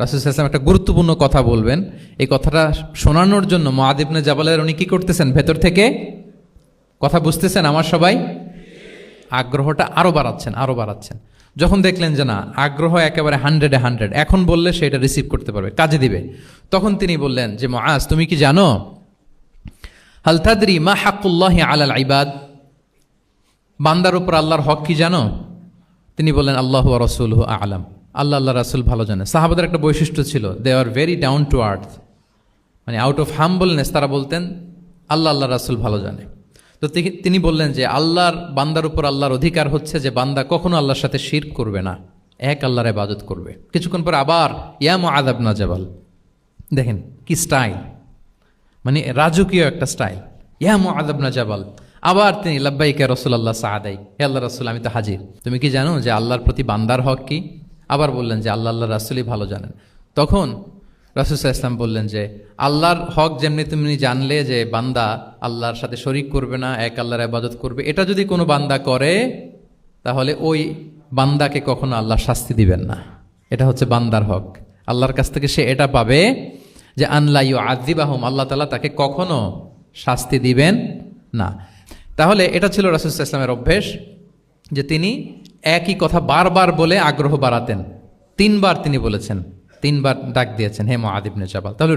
রাসুল ইসলাম একটা গুরুত্বপূর্ণ কথা বলবেন। এই কথাটা শোনানোর জন্য মহাদিবনে জাবালের উনি কি করতেছেন? ভেতর থেকে কথা বুঝতেছেন আমার সবাই? আগ্রহটা আরও বাড়াচ্ছেন আরও বাড়াচ্ছেন। যখন দেখলেন যে না, আগ্রহ একেবারে হান্ড্রেডে হান্ড্রেড এখন বললে সেটা রিসিভ করতে পারবে, কাজে দিবে। তখন তিনি বললেন যে মহাজ তুমি কি জানো? হালতাদরি মা হাকুল্লাহ আলাল আইবাদ বান্দার উপর আল্লাহর হক কি জানো? তিনি বললেন, আল্লাহ রসুল আলাম। আল্লাহ আল্লাহ রাসুল ভালো জানে। সাহাবাদের একটা বৈশিষ্ট্য ছিল they are very down to earth মানে আউট অফ হাম্বলনেস তারা বলতেন, আল্লাহ আল্লাহ রাসুল ভালো জানে। তো তিনি বললেন যে আল্লাহর বান্দার উপর আল্লাহর অধিকার হচ্ছে যে বান্দা কখনো আল্লাহর সাথে শির করবে না, এক আল্লাহর ইবাদত করবে। কিছুক্ষণ পর আবার ইয়াম আদাব না জাবাল, দেখেন কি স্টাইল মানে রাজকীয় একটা স্টাইল ইয়াম মুআযাব না জাবাল, আবার তিনি লাব্বাইকে রসুল্লাহ সাহাদাই হে আল্লাহ রসুল আমি তো হাজির। তুমি কি জানো যে আল্লাহর প্রতি বান্দার হক কি? আবার বললেন যে আল্লাহ আল্লাহ রাসুলই ভালো জানেন। তখন রাসুসাহ ইসলাম বললেন যে, আল্লাহর হক যেমনি তুমি জানলে যে বান্দা আল্লাহর সাথে শরিক করবে না, এক আল্লাহর আবাদত করবে, এটা যদি কোনো বান্দা করে, তাহলে ওই বান্দাকে কখনো আল্লাহ শাস্তি দিবেন না। এটা হচ্ছে বান্দার হক। আল্লাহর কাছ থেকে সে এটা পাবে যে, আনলা ইউ আদিবাহম আল্লাহ তালা তাকে কখনো শাস্তি দিবেন না। তাহলে এটা ছিল রাসুল ইসলামের অভ্যেস যে তিনি একই কথা বারবার বলে আগ্রহ বাড়াতেন। তিনবার তিনি বলেছেন, তিনবার ডাক দিয়েছেন, হে মহাদিবনে জাবাল। তাহলে